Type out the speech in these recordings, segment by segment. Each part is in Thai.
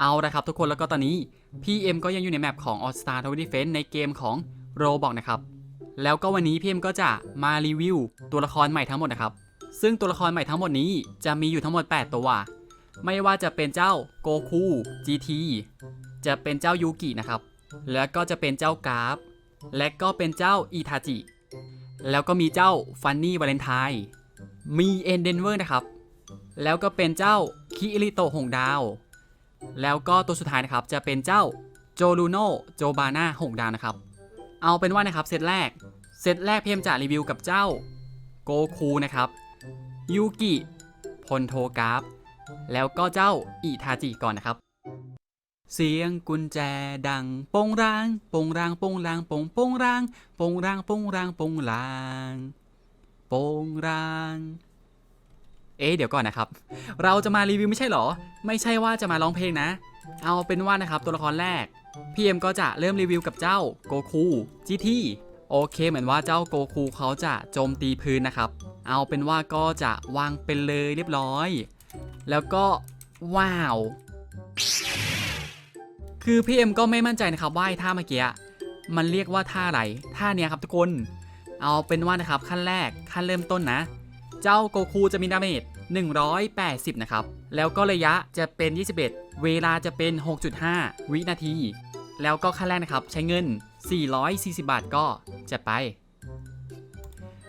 เอาละครับทุกคนแล้วก็ตอนนี้พี่เอ็มก็ยังอยู่ในแมปของ All Star Tower Defense ในเกมของ Roblox นะครับ แล้วก็วันนี้พี่เอ็มก็จะมารีวิวตัวละครใหม่ทั้งหมดนะครับ ซึ่งตัวละครใหม่ทั้งหมดนี้จะมีอยู่ทั้งหมด 8 ตัว ไม่ว่าจะเป็นเจ้าโกคู GT จะเป็นเจ้ายูกินะครับ แล้วก็จะเป็นเจ้ากราฟ และก็เป็นเจ้าอีทาจิ แล้วก็มีเจ้าฟันนี่วาเลนไทน์มีเอ็นเดนเวอร์นะครับ แล้วก็เป็นเจ้าคิริโตหงดาว แล้วก็ตัวสุดท้ายนะครับจะเป็นเจ้าโจลูโนโจบาน่าหงดาวนะครับ เอาเป็นว่านะครับเซตแรก เซตแรกเพียมจะรีวิวกับเจ้าโกคูนะครับยูกิพลโทกราฟ แล้วก็เจ้าอิทาจิก่อนนะครับ เสียงกุญแจดังปงรางปงรางปงรางปงปงรางปงรางปงรางปงรางปงราง เอ๊เดี๋ยวก่อนนะครับ เราจะมารีวิวไม่ใช่หรอ ไม่ใช่ว่าจะมาร้องเพลงนะ เอาเป็นว่านะครับตัวละครแรก พี่เอ็มก็จะเริ่มรีวิวกับเจ้าโกคูจีทีโอเคเหมือนว่าเจ้าโกคูเขาจะโจมตีพื้นนะครับ เอาเป็นว่าก็จะวางเป็นเลยเรียบร้อย แล้วก็ว้าว คือพี่เอ็มก็ไม่มั่นใจนะครับว่าท่าเมื่อกี้มันเรียกว่าท่าอะไรท่าเนี้ยครับทุกคน เอาเป็นว่านะครับขั้นแรกขั้นเริ่มต้นนะ เจ้าโกคูจะมีดาเมจ180 นะครับ แล้วก็ระยะจะเป็น 21 เวลาจะเป็น 6.5 วินาที แล้วก็ขั้นแรกนะครับ ใช้เงิน 440 บาทก็จะไป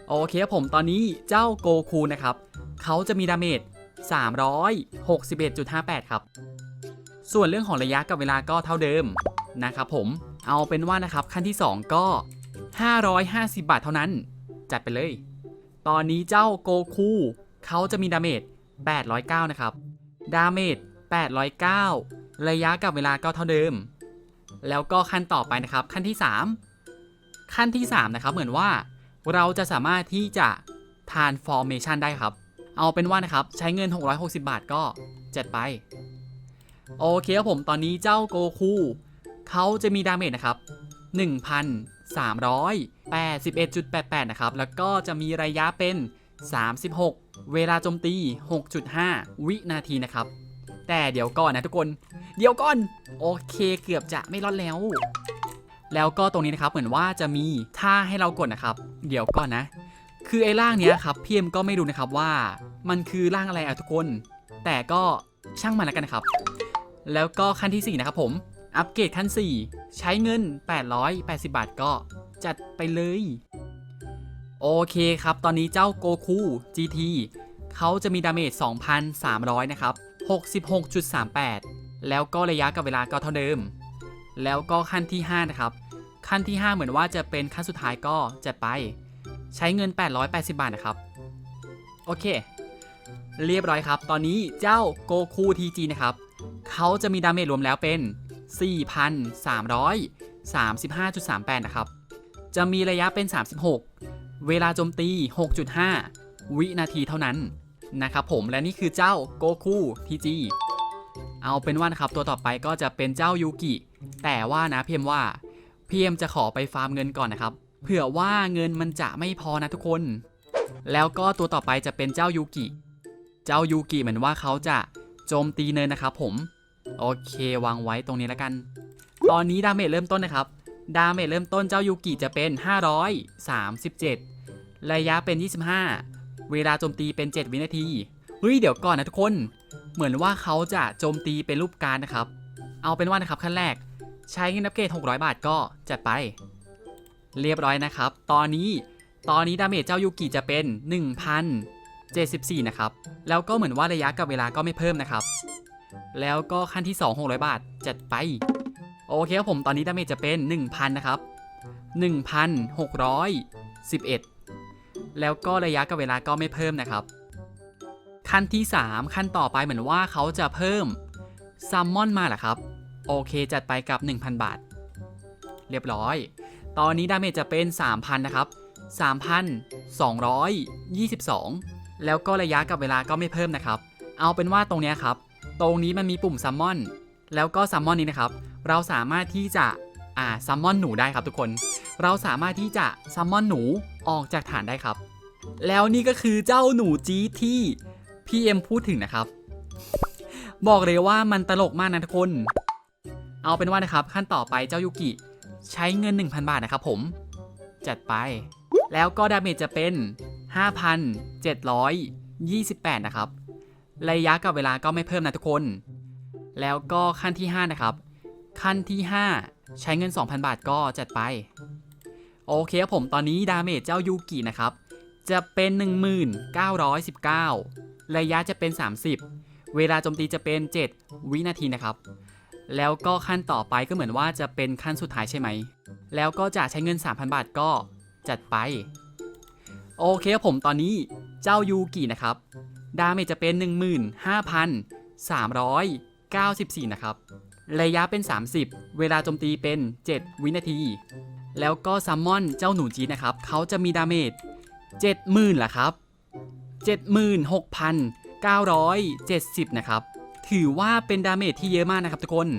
โอเคครับผมตอนนี้เจ้าโกคูนะครับ เขาจะมีดาเมจ361.58 ครับ ส่วนเรื่องของระยะกับเวลาก็เท่าเดิมนะครับผม เอาเป็นว่านะครับขั้นที่ 2 ก็ 550 บาทเท่านั้น จัดไปเลย ตอนนี้เจ้าโกคูเขาจะมีดาเมจ 809 นะครับ ดาเมจ 809 ระยะกับเวลาก็เท่าเดิม แล้วก็ขั้นต่อไปนะครับ ขั้นที่ 3 ขั้นที่ 3 นะครับ เหมือนว่าเราจะสามารถที่จะทานฟอร์เมชันได้ครับ เอาเป็นว่านะครับ ใช้เงิน 660 บาทก็จัดไป โอเคครับผมตอนนี้เจ้าโกคูเขาจะมีดาเมจนะครับ 381.88 นะครับ แล้วก็จะมีระยะเป็น 36 เวลาโจมตี 6.5 วินาทีนะครับ แต่เดี๋ยวก่อนนะทุกคน เดี๋ยวก่อน โอเคเกือบจะไม่รอดแล้ว แล้วก็ตรงนี้นะครับเหมือนว่าจะมีท่าให้เรากดนะครับ เดี๋ยวก่อนนะ คือไอ้ร่างเนี้ยครับพี่เอ็มก็ไม่รู้นะครับว่า มันคือร่างอะไรอะทุกคน แต่ก็ช่างมันแล้วกันนะครับ แล้วก็ขั้นที่4นะครับผม อัปเกรดขั้น 4 ใช้เงิน 880 บาทก็จัดไปเลย โอเคครับ ตอนนี้เจ้าโกคู GT เขาจะมีดาเมจ 2,300 นะครับ 66.38 แล้วก็ระยะกับเวลาก็เท่าเดิม แล้วก็ขั้นที่ 5 นะครับ ขั้นที่ 5 เหมือนว่าจะเป็นขั้นสุดท้ายก็จัดไป ใช้เงิน 880 บาทนะครับ โอเค เรียบร้อยครับ ตอนนี้เจ้าโกคู TG นะครับ เขาจะมีดาเมจรวมแล้วเป็น 4,335.38 นะครับ จะมีระยะเป็น 36 เวลาโจมตี 6.5 วินาทีเท่านั้นนะครับผมและนี่คือเจ้าโกคูทีจีเอาเป็นว่านะครับตัวต่อไปก็จะเป็นเจ้ายูกิ แต่ว่านะเพียมว่าเพียมจะขอไปฟาร์มเงินก่อนนะครับ เผื่อว่าเงินมันจะไม่พอนะทุกคน แล้วก็ตัวต่อไปจะเป็นเจ้ายูกิ เจ้ายูกิเหมือนว่าเขาจะโจมตีเนินนะครับผม โอเควางไว้ตรงนี้แล้วกัน ตอนนี้ดาเมจเริ่มต้นนะครับ ดาเมจเริ่มต้นเจ้ายูกิจะเป็น 537 ระยะเป็น 25 เวลาโจมตีเป็น 7 วินาที เฮ้ย เดี๋ยวก่อนนะทุกคน เหมือนว่าเขาจะโจมตีเป็นรูปการนะครับ เอาเป็นว่านะครับขั้นแรก ใช้เงินอัปเกรด600 บาทก็จัดไป เรียบร้อยนะครับ ตอนนี้ ตอนนี้ดาเมจเจ้ายูกิจะเป็น 1,074 นะครับ แล้วก็เหมือนว่าระยะกับเวลาก็ไม่เพิ่มนะครับ แล้วก็ขั้นที่ 2 600 บาท จัดไป โอเคครับผมตอนนี้ดาเมจจะเป็น 1,000 นะครับ 1,611 แล้วก็ระยะกับเวลาก็ไม่เพิ่มนะครับ ขั้นที่ 3 ขั้นต่อไปเหมือนว่าเขาจะเพิ่มซัมมอนมาเหรอครับ โอเคจัดไปกับ 1,000 บาท เรียบร้อย ตอนนี้ดาเมจจะเป็น 3,000 นะครับ 3,222 แล้วก็ระยะกับเวลาก็ไม่เพิ่มนะครับ เอาเป็นว่าตรงนี้ครับ ตรงนี้มันมีปุ่มซัมมอนแล้วก็ซัมมอนนี้นะครับ เราสามารถที่จะอ่าซัมมอนหนูได้ครับทุกคน เราสามารถที่จะซัมมอนหนูออกจากฐานได้ครับ แล้วนี่ก็คือเจ้าหนูจี๊ที่พี่เอ็มพูดถึงนะครับ บอกเลยว่ามันตลกมากนะทุกคน เอาเป็นว่านะครับ ขั้นต่อไปเจ้ายูกิใช้เงิน 1,000 บาทนะครับผม จัดไป แล้วก็ดาเมจจะเป็น 5,728 นะครับ ระยะกับเวลาก็ไม่เพิ่มนะทุกคน แล้วก็ขั้นที่ 5 นะครับ ขั้นที่ 5 ใช้เงิน 2,000 บาทก็จัดไป โอเคครับผมตอนนี้ดาเมจเจ้ายูกินะครับ จะเป็น 1919 ระยะจะเป็น 30 เวลาโจมตีจะเป็น 7 วินาทีนะครับ แล้วก็ขั้นต่อไปก็เหมือนว่าจะเป็นขั้นสุดท้ายใช่ไหม แล้วก็จะใช้เงิน 3,000 บาทก็จัดไป โอเคครับผมตอนนี้เจ้ายูกินะครับ ดาเมจจะเป็น 15,394 นะครับ ระยะเป็น 30 เวลาโจมตีเป็น 7 วินาที แล้วก็ซัมมอนเจ้าหนูจีนะครับ เขาจะมีดาเมจ70,000ล่ะครับ 76,970 นะครับ ถือว่าเป็นดาเมจที่เยอะมากนะครับทุกคน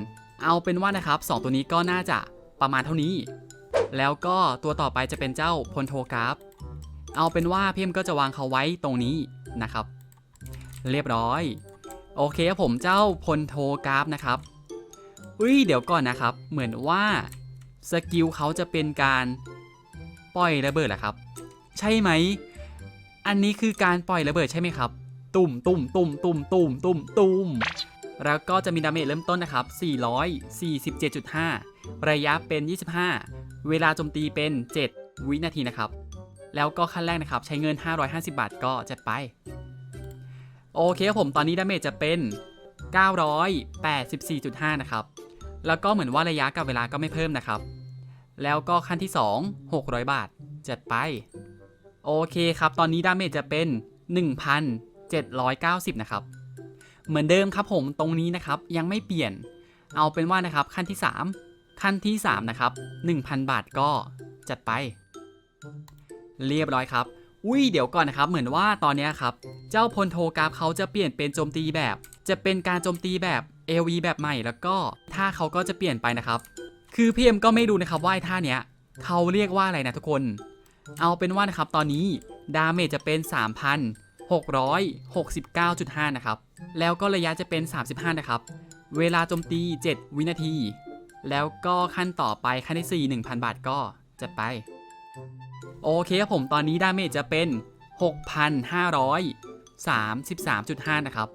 เอาเป็นว่านะครับ 2 ตัวนี้ก็น่าจะประมาณเท่านี้ แล้วก็ตัวต่อไปจะเป็นเจ้าพลโทกราฟ เอาเป็นว่าพี่มก็จะวางเขาไว้ตรงนี้นะครับ เรียบร้อย โอเคครับผมเจ้าพลโทกราฟนะครับอุ้ยเดี๋ยวก่อนนะครับ เหมือนว่าสกิลเขาจะเป็นการปล่อยระเบิดเหรอครับ ใช่ไหม อันนี้คือการปล่อยระเบิดใช่ไหมครับ ตุ่มตุ่มตุ่มตุ่มตุ่มตุ่มตุ่มแล้วก็จะมีดาเมจเริ่มต้นนะครับ 447.5 ระยะเป็น 25 เวลาโจมตีเป็น 7 วินาทีนะครับ แล้วก็ขั้นแรกนะครับ ใช้เงิน 550 บาทก็จัดไป โอเคครับผมตอนนี้ดาเมจจะเป็น 984.5 นะครับ แล้วก็เหมือนว่าระยะกับเวลาก็ไม่เพิ่มนะครับ แล้วก็ขั้นที่ 2 600 บาทจัดไป โอเคครับ ตอนนี้ดาเมจจะเป็น 1,790 นะครับ เหมือนเดิมครับผมตรงนี้นะครับยังไม่เปลี่ยน เอาเป็นว่านะครับขั้นที่ 3 ขั้นที่ 3 นะครับ 1,000 บาทก็จัดไป เรียบร้อยครับ อุ้ยเดี๋ยวก่อนนะครับ เหมือนว่าตอนนี้ครับ เจ้าพลโทกราฟเขาจะเปลี่ยนเป็นโจมตีแบบ จะเป็นการโจมตีแบบ AV แบบใหม่แล้วก็ท่าเขาก็จะเปลี่ยนไปนะครับ คือพี่เอ็มก็ไม่รู้นะครับว่าไอ้ท่าเนี้ยเขาเรียกว่าอะไรนะทุกคน เอาเป็นว่านะครับตอนนี้ดาเมจจะเป็น 3,669.5 นะครับ แล้วก็ระยะจะเป็น 35 นะครับ เวลาโจมตี 7 วินาที แล้วก็ขั้นต่อไปขั้นที่ 4 1,000 บาทก็จัดไป โอเคครับผมตอนนี้ดาเมจจะเป็น 6,533.5 นะครับ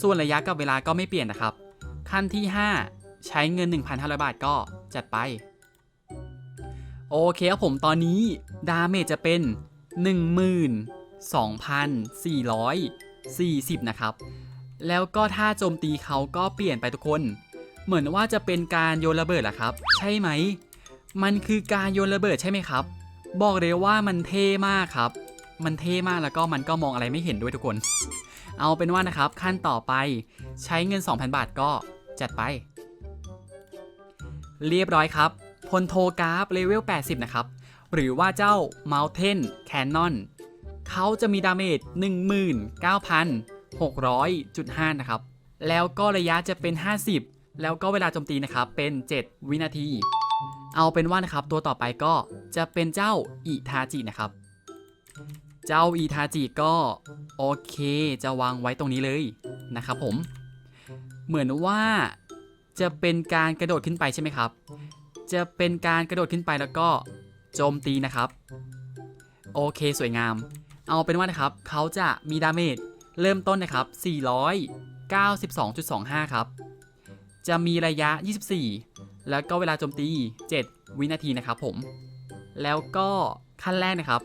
ส่วนระยะกับเวลาก็ไม่เปลี่ยนนะครับ ขั้นที่ 5 ใช้เงิน 1,500 บาทก็จัดไป โอเคครับผมตอนนี้ดาเมจจะเป็น 12,440 นะครับ แล้วก็ท่าโจมตีเขาก็เปลี่ยนไปทุกคน เหมือนว่าจะเป็นการโยนระเบิดเหรอครับ ใช่ไหม มันคือการโยนระเบิดใช่ไหมครับ บอกเลยว่ามันเท่มากครับ มันเท่มากแล้วก็มันก็มองอะไรไม่เห็นด้วยทุกคน เอาเป็นว่านะครับขั้นต่อไปใช้เงิน 2,000 บาทก็จัดไป เรียบร้อยครับ พลโทกราฟเลเวล 80 นะครับ หรือว่าเจ้า Mountain Cannon เขาจะมีดาเมจ19,600.5 นะครับ แล้วก็ระยะจะเป็น 50 แล้วก็เวลาโจมตีนะครับเป็น 7 วินาที เอาเป็นว่านะครับตัวต่อไปก็จะเป็นเจ้าอิทาจินะครับ เจ้าอิทาจิก็โอเคจะวางไว้ตรงนี้เลยนะครับผม เหมือนว่าจะเป็นการกระโดดขึ้นไปใช่ไหมครับ จะเป็นการกระโดดขึ้นไปแล้วก็โจมตีนะครับ โอเคสวยงาม เอาเป็นว่านะครับเขาจะมีดาเมจเริ่มต้นนะครับ 492.25 ครับ จะมีระยะ 24 แล้วก็เวลาโจมตี 7 วินาทีนะครับผม แล้วก็ขั้นแรกนะครับ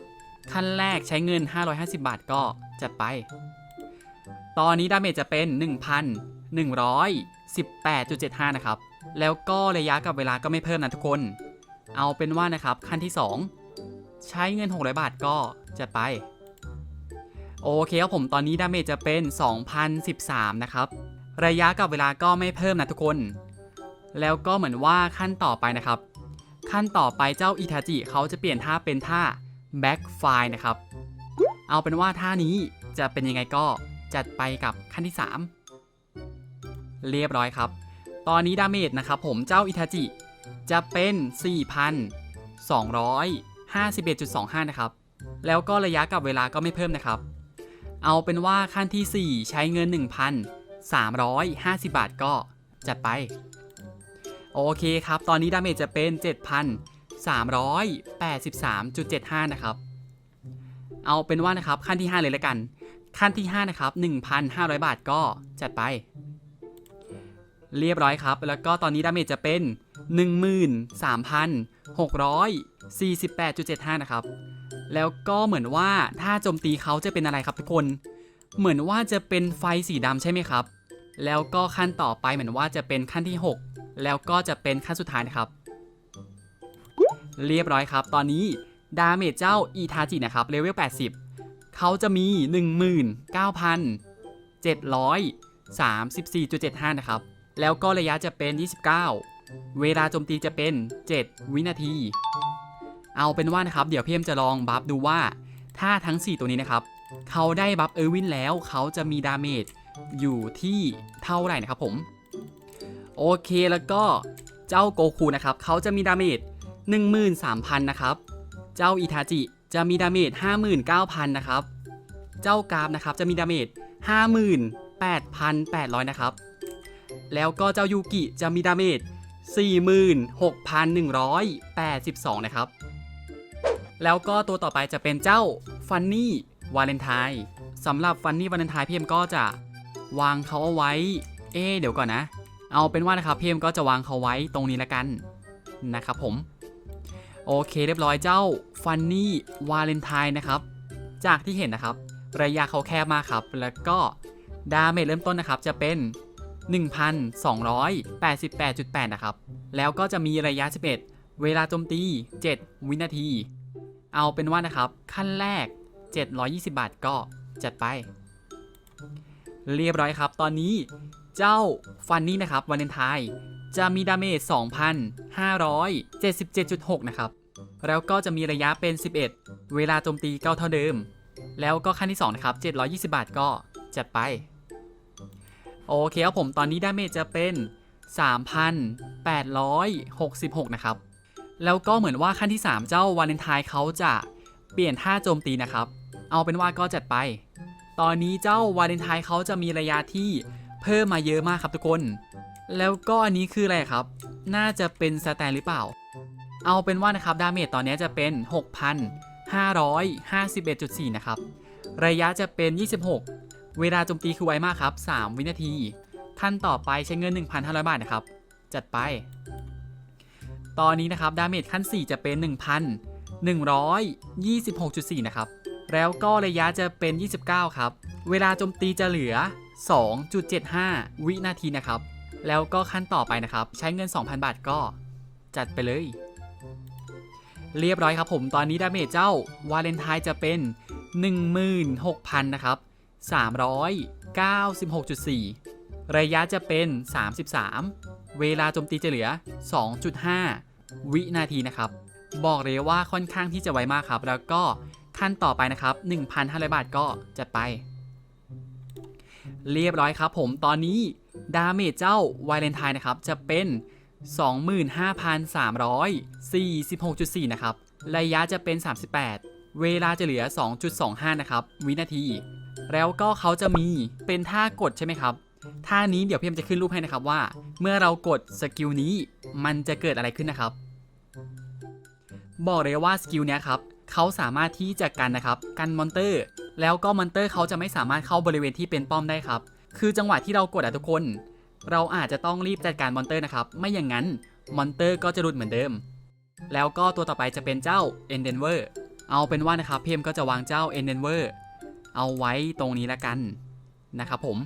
ขั้นแรกใช้เงิน 550 บาทก็จัดไป ตอนนี้ดาเมจจะเป็น 1,118.75 นะครับ แล้วก็ระยะกับเวลาก็ไม่เพิ่มนะทุกคน เอาเป็นว่านะครับขั้นที่ 2 ใช้เงิน 600 บาทก็จัดไป โอเคครับผมตอนนี้ดาเมจจะเป็น 2,013 นะครับ ระยะกับเวลาก็ไม่เพิ่มนะทุกคน แล้วก็เหมือนว่าขั้นต่อไปนะครับ ขั้นต่อไปเจ้าอิทาจิเขาจะเปลี่ยนท่าเป็นท่า back fire นะครับ เอาเป็นว่าท่านี้จะเป็นยังไงก็จัดไปกับขั้นที่ 3 เรียบร้อยครับ ตอนนี้ดาเมจนะครับผมเจ้าอิทาจิ จะเป็น 4,251.25 นะครับ แล้วก็ระยะกับเวลาก็ไม่เพิ่มนะครับ เอาเป็นว่าขั้นที่ 4 ใช้เงิน350 บาทก็จัดไป โอเคครับ ตอนนี้ดาเมจจะเป็น 7,383.75 นะครับ เอาเป็นว่านะครับขั้นที่ 5 เลยละกัน ขั้นที่ 5 นะครับ 1,500 บาทก็จัดไป เรียบร้อยครับ แล้วก็ตอนนี้ดาเมจจะเป็น 13,648.75 นะครับ แล้วก็เหมือนว่าถ้าโจมตีเขาจะเป็นอะไรครับทุกคน เหมือนว่าจะเป็นไฟสีดำใช่ไหมครับ แล้วก็ขั้นต่อไปเหมือนว่าจะเป็นขั้นที่ 6 แล้วก็จะเป็นขั้นสุดท้ายนะครับ เรียบร้อยครับ ตอนนี้ดาเมจเจ้าอีทาจินะครับเลเวล 80 เขาจะมี 19,734.75 นะครับ แล้วก็ระยะจะเป็น 29 เวลาโจมตีจะเป็น 7 วินาที เอาเป็นว่านะครับ เดี๋ยวเพียมจะลองบัฟดูว่า ถ้าทั้ง 4 ตัวนี้นะครับ เขาได้บัฟเออร์วินแล้วเขาจะมีดาเมจอยู่ที่เท่าไหร่นะครับผม โอเคแล้วก็เจ้าโกคูนะครับเขาจะมีดาเมจ13,000 นะครับ เจ้าอิทาจิจะมีดาเมจ59,000 นะครับ เจ้ากราฟนะครับจะมีดาเมจ58,800 นะครับ แล้วก็เจ้ายูกิจะมีดาเมจ46,182 นะครับ แล้วก็ตัวต่อไปจะเป็นเจ้าฟันนี่วาเลนไทน์สำหรับฟันนี่วาเลนไทน์พี่เอ็มก็จะวางเขาเอาไว้ เอ๊เดี๋ยวก่อนนะ เอาเป็นว่านะครับพี่เอ็มก็จะวางเขาไว้ตรงนี้ละกันนะครับผม โอเคเรียบร้อยเจ้าฟันนี่วาเลนไทน์นะครับ จากที่เห็นนะครับ ระยะเขาแคบมากครับ แล้วก็ดาเมจเริ่มต้นนะครับจะเป็น 1,288.8 นะครับ แล้วก็จะมีระยะ 11 เวลาโจมตี 7 วินาที เอาเป็นว่านะครับ ขั้นแรก 720 บาทก็จัดไป เรียบร้อยครับ ตอนนี้ เจ้าฟันนี่นะครับวาเลนไทน์จะมีดาเมจ 2,577.6 นะครับ แล้วก็จะมีระยะเป็น 11 เวลาโจมตีเก้าเท่าเดิม แล้วก็ขั้นที่ 2 นะครับ 720 บาทก็จัดไป โอเคครับผมตอนนี้ดาเมจจะเป็น 3,866 นะครับ แล้วก็เหมือนว่าขั้นที่ 3 เจ้าวาเลนไทน์เขาจะเปลี่ยนท่าโจมตีนะครับ เอาเป็นว่าก็จัดไป ตอนนี้เจ้าวาเลนไทน์เขาจะมีระยะที่ เพิ่มมาเยอะมากครับทุกคน แล้วก็อันนี้คืออะไรครับ น่าจะเป็นสแตนหรือเปล่า เอาเป็นว่านะครับดาเมจตอนนี้จะเป็น 6,551.4 นะครับ ระยะจะเป็น 26 เวลาโจมตีคือไวมากครับ 3 วินาทีขั้นต่อไปใช้เงิน 1,500 บาทนะครับ จัดไป ตอนนี้นะครับดาเมจขั้น 4 จะเป็น 1,126.4 นะครับ แล้วก็ระยะจะเป็น 29 ครับ เวลาโจมตีจะเหลือ 2.75 วินาทีนะครับ แล้วก็ขั้นต่อไปนะครับ ใช้เงิน 2,000 บาทก็จัดไปเลย เรียบร้อยครับผม ตอนนี้ดาเมจเจ้าวาเลนไทน์จะเป็น 16,000 นะครับ 396.4 ระยะจะเป็น 33 เวลาโจมตีจะเหลือ 2.5 วินาทีนะครับ บอกเลยว่าค่อนข้างที่จะไวมากครับ แล้วก็ขั้นต่อไปนะครับ 1,500 บาทก็จัดไป เรียบร้อยครับผมตอนนี้ดาเมจเจ้าวาเลนไทน์นะครับ จะเป็น 25,346.4 นะครับ ระยะจะเป็น 38 เวลาจะเหลือ 2.25 นะครับ วินาที แล้วก็เขาจะมีเป็นท่ากดใช่ไหมครับ ท่านี้เดี๋ยวพี่มจะขึ้นรูปให้นะครับว่า เมื่อเรากดสกิลนี้มันจะเกิดอะไรขึ้นนะครับ บอกเลยว่าสกิลเนี้ยครับ เขาสามารถที่จะกันนะครับ กันมอนเตอร์ แล้วก็มอนเตอร์เขาจะไม่สามารถเข้าบริเวณที่เป็นป้อมได้ครับ คือจังหวะที่เรากดอะทุกคน เราอาจจะต้องรีบจัดการมอนเตอร์นะครับ ไม่อย่างนั้นมอนเตอร์ก็จะหลุดเหมือนเดิม แล้วก็ตัวต่อไปจะเป็นเจ้า e n d e n v e r เอาเป็นว่านะครับเพมก็จะวางเจ้า e n d e n v e r เอาไว้ตรงนี้ละกันนะครับผม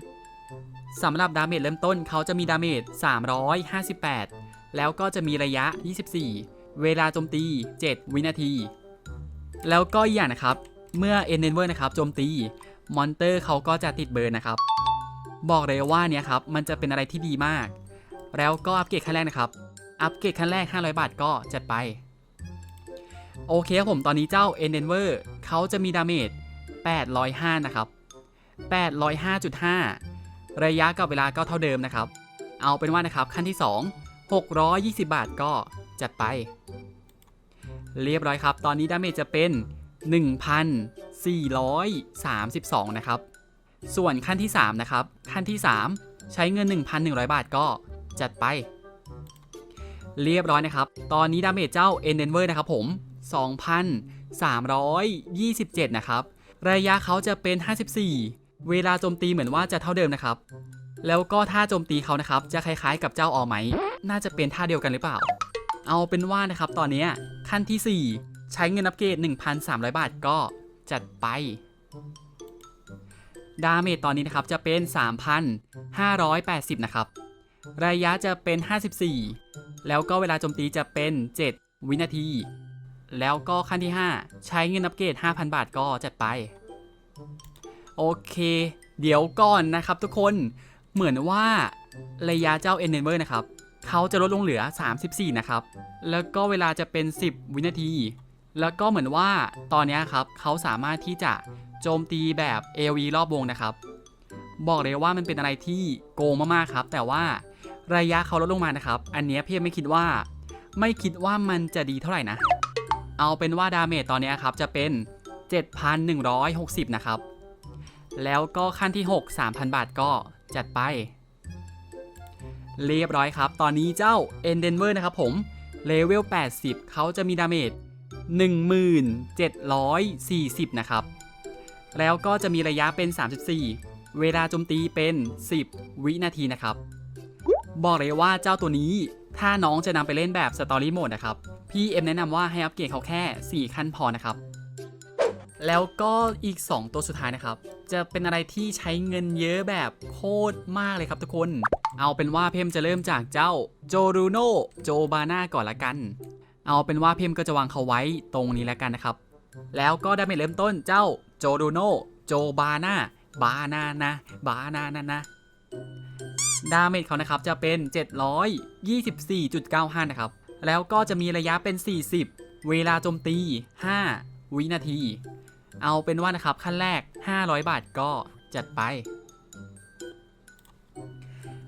สำหรับดาเมจเริ่มต้นเขาจะมีดาเมจ 358 แล้วก็จะมีระยะ 24 เวลาโจมตี 7 วินาที แล้วก็อีกอย่างนะครับ เมื่อ e n d e n v e r นะครับโจมตีมอนเตอร์เขาก็จะติดเบิร์นนะครับ บอกเลยว่าเนี่ยครับมันจะเป็นอะไรที่ดีมาก แล้วก็อัปเกรดขั้นแรกนะครับ อัปเกรดขั้นแรก 500 บาทก็จัดไป โอเคครับผมตอนนี้เจ้า e n d e n v e r เขาจะมีดาเมจ805 นะครับ 805.5 ระยะกับเวลาก็เท่าเดิมนะครับ เอาเป็นว่านะครับขั้นที่ 2 620 บาทก็จัดไป เรียบร้อยครับ ตอนนี้ดาเมจจะเป็น 1,432 นะครับ ส่วนขั้นที่ 3 นะครับ ขั้นที่ใช้เงิน 1,100 บาทก็จัดไป เรียบร้อยนะครับ ตอนนี้ดาเมจเจ้าเอ็นเดนเวอร์นะครับผม 2,327 นะครับ ระยะเขาจะเป็น 54 เวลาโจมตีเหมือนว่าจะเท่าเดิมนะครับ แล้วก็ท่าโจมตีเขานะครับ จะคล้ายๆกับเจ้าออไหม น่าจะเป็นท่าเดียวกันหรือเปล่า เอาเป็นว่านะครับตอนนี้ขั้นที่ 4 ใช้เงินอัปเกรด1,300 บาทก็จัดไป ดาเมจตอนนี้นะครับจะเป็น 3,580 นะครับ ระยะจะเป็น 54 แล้วก็เวลาโจมตีจะเป็น 7 วินาที แล้วก็ขั้นที่ 5 ใช้เงินอัปเกรด5,000 บาทก็จัดไป โอเค เดี๋ยวก่อนนะครับทุกคนเหมือนว่าระยะเจ้าเอนเนเวอร์นะครับ เขาจะลดลงเหลือ 34 นะครับ แล้วก็เวลาจะเป็น 10 วินาที แล้วก็เหมือนว่าตอนนี้ครับเขาสามารถที่จะโจมตีแบบ AoE รอบวงนะครับ บอกเลยว่ามันเป็นอะไรที่โกงมากๆครับ แต่ว่าระยะเขาลดลงมานะครับ อันนี้ยพี่ไม่คิดว่า ไม่คิดว่ามันจะดีเท่าไหร่นะ เอาเป็นว่าดาเมจตอนนี้ครับจะเป็น 7,160 นะครับ แล้วก็ขั้นที่ 6 3,000 บาทก็จัดไป เรียบร้อยครับ ตอนนี้เจ้า e n d e n v e r นะครับผมเลเวล 80 เขาจะมีดาเมจ 1740 นะครับ แล้วก็จะมีระยะเป็น 34 เวลาโจมตีเป็น 10 วินาทีนะครับ บอกเลยว่าเจ้าตัวนี้ถ้าน้องจะนำไปเล่นแบบสตอรี่โหมดนะครับ พี่เอ็มแนะนำว่าให้อัปเกรดเขาแค่ 4 ขั้นพอนะครับ แล้วก็อีก 2 ตัวสุดท้ายนะครับ จะเป็นอะไรที่ใช้เงินเยอะแบบโคตรมากเลยครับทุกคน เอาเป็นว่าเพมจะเริ่มจากเจ้าโจรูโนโจบาน่าก่อนละกัน เอาเป็นว่าเพมก็จะวางเขาไว้ตรงนี้แล้วกันนะครับ แล้วก็ได้เมจเริ่มต้นเจ้าโจรูโนโจบาน่าบานานะบานานะนะดาเมจเขานะครับจะเป็น 724.95 นะครับ แล้วก็จะมีระยะเป็น 40 เวลาโจมตี 5 วินาที เอาเป็นว่านะครับขั้นแรก 500 บาทก็จัดไป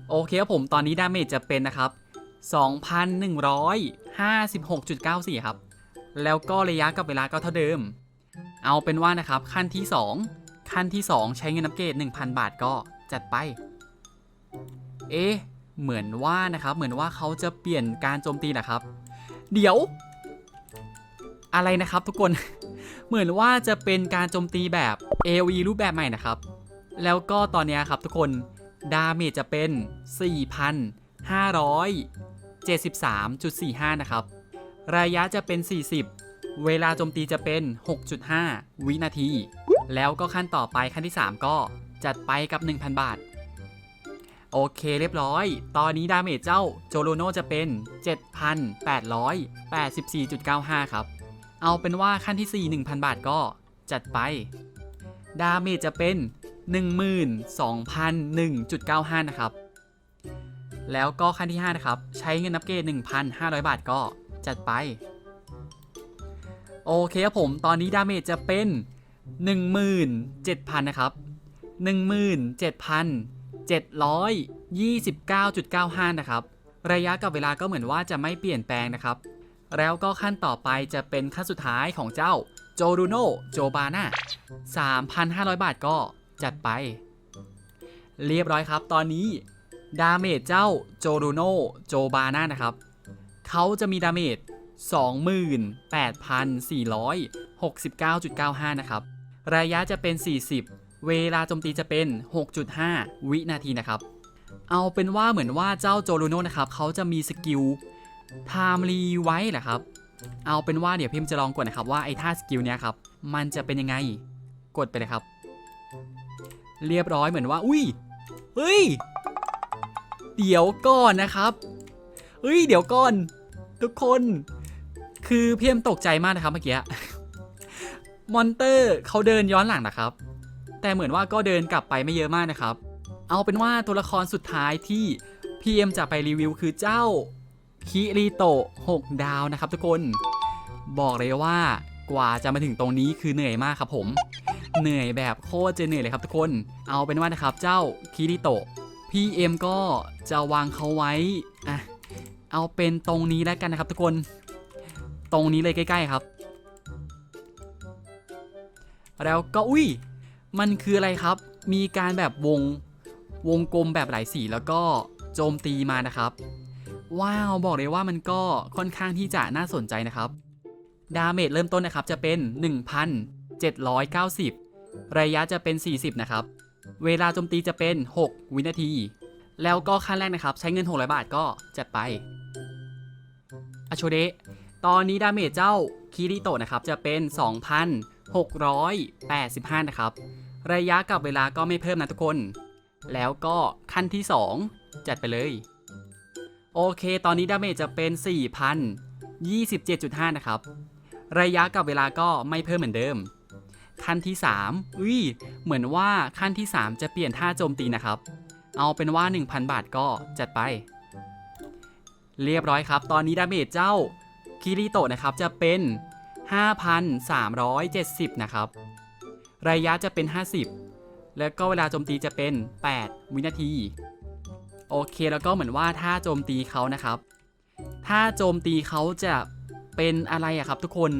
โอเคครับผมตอนนี้ดาเมจจะเป็นนะครับ 2,156.94 ครับ แล้วก็ระยะกับเวลาก็เท่าเดิม เอาเป็นว่านะครับขั้นที่ 2 ขั้นที่ 2 ใช้เงินอัปเกรด1,000 บาทก็จัดไป เอ๊ะเหมือนว่านะครับเหมือนว่าเขาจะเปลี่ยนการโจมตีนะครับ เดี๋ยว อะไรนะครับทุกคน เหมือนว่าจะเป็นการโจมตีแบบ AoE รูปแบบใหม่นะครับ แล้วก็ตอนนี้ครับทุกคนดาเมจจะเป็น 4,573.45 นะครับ ระยะจะเป็น 40 เวลาโจมตีจะเป็น 6.5 วินาที แล้วก็ขั้นต่อไปขั้นที่ 3 ก็จัดไปกับ 1,000 บาท โอเคเรียบร้อย ตอนนี้ดาเมจเจ้าโจโลโนจะเป็น 7,884.95 ครับ เอาเป็นว่าขั้นที่ 4 1,000 บาทก็จัดไป ดาเมจจะเป็น 12,001.95 นะครับ แล้วก็ขั้นที่ 5 นะครับ ใช้เงินนับเกรด1,500 บาทก็จัดไป โอเคครับผม ตอนนี้ดาเมจจะเป็น 17,000 นะครับ 17,729.95 นะครับ ระยะกับเวลาก็เหมือนว่าจะไม่เปลี่ยนแปลงนะครับ แล้วก็ขั้นต่อไปจะเป็นขั้นสุดท้ายของเจ้าโจรูโนโจบาน่า3,500 บาทก็จัดไป เรียบร้อยครับตอนนี้ ดาเมจเจ้าโจรูโนโจบาน่านะครับ เขาจะมีดาเมจ28,469.95 นะครับ ระยะจะเป็น 40 เวลาโจมตีจะเป็น 6.5 วินาทีนะครับ เอาเป็นว่าเหมือนว่าเจ้าโจลูโนนะครับ เขาจะมีสกิล ไทม์รีไว้เหรอครับ เอาเป็นว่าเดี๋ยวพิมพ์จะลองกดนะครับว่าไอ้ท่าสกิลเนี้ยครับ มันจะเป็นยังไง กดไปเลยครับ เรียบร้อยเหมือนว่า อุ้ย เฮ้ย เดี๋ยวก่อนนะครับเฮ้ย เดี๋ยวก่อน ทุกคน คือเพียมตกใจมากนะครับเมื่อกี้ มอนเตอร์เขาเดินย้อนหลังนะครับ แต่เหมือนว่าก็เดินกลับไปไม่เยอะมากนะครับ เอาเป็นว่าตัวละครสุดท้ายที่พีเอ็มจะไปรีวิวคือเจ้า คิริโตะ6ดาวนะครับทุกคน บอกเลยว่ากว่าจะมาถึงตรงนี้คือเหนื่อยมากครับผม เหนื่อยแบบโคตรจะเหนื่อยเลยครับทุกคน เอาเป็นว่านะครับเจ้าคิริโตะพีเอ็มก็จะวางเขาไว้อะเอาเป็นตรงนี้แล้วกันนะครับทุกคน ตรงนี้เลยใกล้ ๆครับ แล้วก็อุ้ยมันคืออะไรครับ มีการแบบวงวงกลมแบบหลายสีแล้วก็โจมตีมานะครับ ว้าวบอกเลยว่ามันก็ค่อนข้างที่จะน่าสนใจนะครับ ดาเมจเริ่มต้นนะครับจะเป็น 1,790 ระยะจะเป็น 40 นะครับ เวลาโจมตีจะเป็น 6 วินาที แล้วก็ขั้นแรกนะครับ ใช้เงิน 600 บาทก็จัดไปอโชเดะตอนนี้ดาเมจเจ้าคิริโตะนะครับจะเป็น 2,685 นะครับ ระยะกับเวลาก็ไม่เพิ่มนะทุกคน แล้วก็ขั้นที่ 2 จัดไปเลย โอเค ตอนนี้ดาเมจจะเป็น 4,027.5 นะครับ ระยะกับเวลาก็ไม่เพิ่มเหมือนเดิม ขั้นที่ 3 อุ้ย เหมือนว่าขั้นที่ 3 จะเปลี่ยนท่าโจมตีนะครับ เอาเป็นว่า 1,000 บาทก็จัดไป เรียบร้อยครับ ตอนนี้ดาเมจเจ้าคิริโตะนะครับจะเป็น 5,370 นะครับ ระยะจะเป็น 50 แล้วก็เวลาโจมตีจะเป็น 8 วินาที โอเคแล้วก็เหมือนว่าถ้าโจมตีเขานะครับ ถ้าโจมตีเขาจะเป็นอะไรอะครับ ทุกคน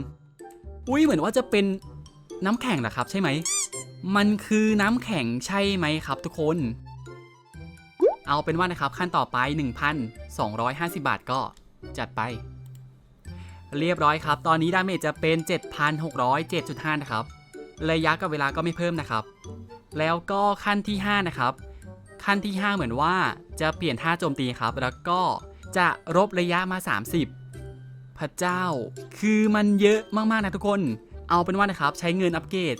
อุ้ยเหมือนว่าจะเป็นน้ำแข็งเหรอครับ ใช่ไหม มันคือน้ำแข็งใช่ไหมครับ ทุกคน เอาเป็นว่านะครับขั้นต่อไป 1,250 บาทก็จัดไป เรียบร้อยครับ ตอนนี้ดาเมจจะเป็น 7,607.5 นะครับ ระยะกับเวลาก็ไม่เพิ่มนะครับ แล้วก็ขั้นที่ 5 นะครับ ขั้นที่ 5 เหมือนว่าจะเปลี่ยนท่าโจมตีครับ แล้วก็จะลบระยะมา 30 พระเจ้า คือมันเยอะมากๆนะทุกคน เอาเป็นว่านะครับ ใช้เงินอัปเกรด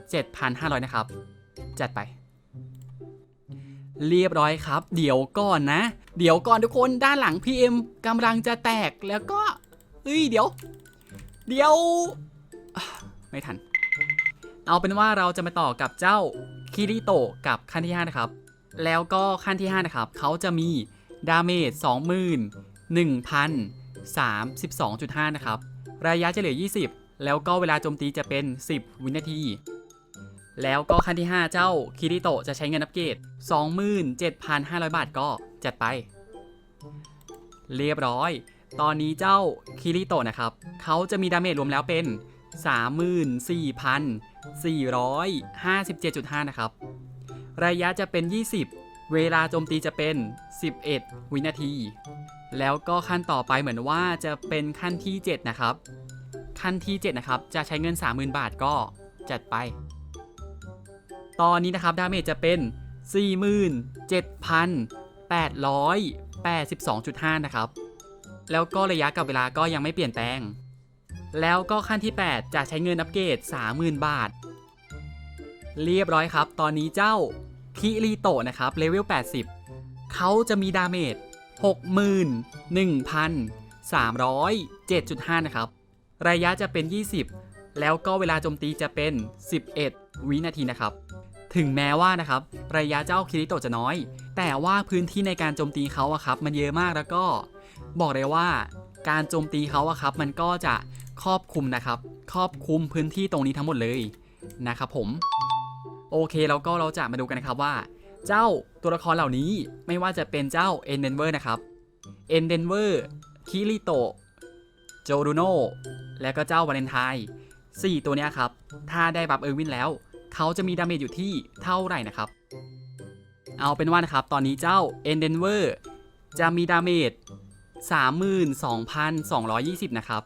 27,500 นะครับ จัดไป เรียบร้อยครับ เดี๋ยวก่อนนะ เดี๋ยวก่อนทุกคนด้านหลัง PM กำลังจะแตกแล้วก็เอ้ยเดี๋ยว เดี๋ยว ไม่ทัน เอาเป็นว่าเราจะมาต่อกับเจ้าคิริโตะกับขั้นที่ 5 นะครับ แล้วก็ขั้นที่ 5 นะครับ เขาจะมีดาเมจ21,032.5 นะครับ ระยะจะเหลือ 20 แล้วก็เวลาโจมตีจะเป็น 10 วินาที แล้วก็ขั้นที่ 5 เจ้าคิริโตะจะใช้เงินอัปเกรด27,500 บาทก็จัดไป เรียบร้อย ตอนนี้เจ้าคิริโตะนะครับ เขาจะมีดาเมจรวมแล้วเป็น 34,457.5 นะครับ ระยะจะเป็น 20 เวลาโจมตีจะเป็น 11 วินาที แล้วก็ขั้นต่อไปเหมือนว่าจะเป็นขั้นที่ 7 นะครับ ขั้นที่ 7 นะครับ จะใช้เงิน 30,000 บาทก็จัดไป ตอนนี้นะครับดาเมจจะเป็น 47,882.5 นะครับ แล้วก็ระยะกับเวลาก็ยังไม่เปลี่ยนแปลง แล้วก็ขั้นที่ 8 จะใช้เงินอัปเกรด30,000 บาท เรียบร้อยครับ ตอนนี้เจ้าคิริโตะนะครับเลเวล 80 เขาจะมีดาเมจ61,307.5 นะครับ ระยะจะเป็น 20 แล้วก็เวลาโจมตีจะเป็น 11 วินาทีนะครับ ถึงแม้ว่านะครับ ระยะเจ้าคิริโตจะน้อย แต่ว่าพื้นที่ในการโจมตีเขาอะครับ มันเยอะมากแล้วก็ บอกเลยว่า การโจมตีเขาอะครับ มันก็จะครอบคลุมนะครับ ครอบคลุมพื้นที่ตรงนี้ทั้งหมดเลยนะครับผม โอเคแล้วก็เราจะมาดูกันนะครับว่า เจ้าตัวละครเหล่านี้ไม่ว่าจะเป็นเจ้าเอนเดนเวอร์นะครับเอนเดนเวอร์คิริโตโจรูโนและก็เจ้าวาเลนไทน์4ตัวนี้ครับ ถ้าได้บัฟเออร์วินแล้ว เขาจะมีดาเมจอยู่ที่เท่าไหร่นะครับ เอาเป็นว่านะครับ ตอนนี้เจ้าเอนเดนเวอร์จะมีดาเมจ32,220 นะครับ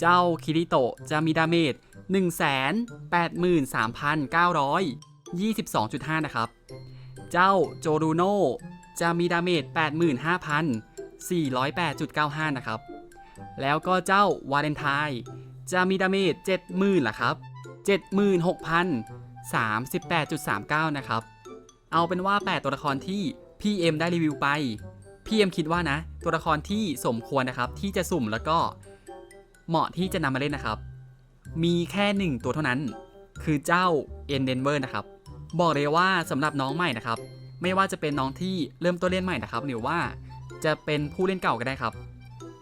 เจ้าคิริโตจะมีดาเมจ 183,922.5 นะครับ เจ้าโจรูโนจะมีดาเมจ 85,408.95 นะครับ แล้วก็เจ้าวาเลนไทน์จะมีดาเมจ 70,000ล่ะครับ 76,038.39 นะครับ เอาเป็นว่า 8 ตัวละครที่พีเอ็มได้รีวิวไปพีเอ็มคิดว่านะ ตัวละครที่สมควรนะครับ ที่จะสุ่มแล้วก็เหมาะที่จะนำมาเล่นนะครับ มีแค่หนึ่งตัวเท่านั้น คือเจ้าเอ็นเดนเวอร์นะครับ บอกเลยว่าสำหรับน้องใหม่นะครับ ไม่ว่าจะเป็นน้องที่เริ่มต้นเล่นใหม่นะครับ หรือว่าจะเป็นผู้เล่นเก่าก็ได้ครับ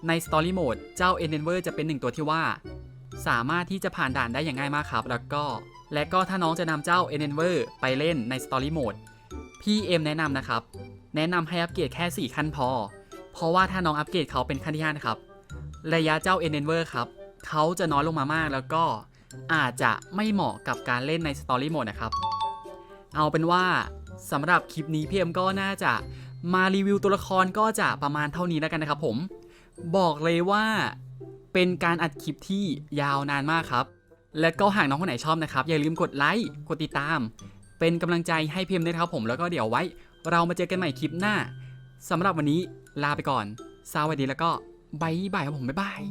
ใน Story Mode เจ้า e n d e n v e r จะเป็นหนึ่งตัวที่ว่า สามารถที่จะผ่านด่านได้อย่างง่ายมากครับ แล้วก็และก็ถ้าน้องจะนำเจ้า e n d e n v e r ไปเล่นใน Story Mode พี่เอ็มแนะนำนะครับ แนะนำให้อัปเกรดแค่ 4 ขั้นพอ เพราะว่าถ้าน้องอัปเกรดเขาเป็นขั้นที่5นะครับ ระยะเจ้า e n d e n v e r ครับ เขาจะน้อยลงมามากแล้วก็อาจจะไม่เหมาะกับการเล่นใน Story Mode นะครับ เอาเป็นว่าสำหรับคลิปนี้พี่เอ็มก็น่าจะมารีวิวตัวละครก็จะประมาณเท่านี้แล้วกันนะครับผม บอกเลยว่าเป็นการอัดคลิปที่ยาวนานมากครับ และก็หากน้องคนไหนชอบนะครับ อย่าลืมกดไลค์กดติดตาม เป็นกำลังใจให้พี่เอ็มด้วยครับผมแล้วก็เดี๋ยวไว้ เรามาเจอกันใหม่คลิปหน้าสำหรับวันนี้ลาไปก่อนสวัสดีแล้วก็บายบายครับผมบ๊ายบาย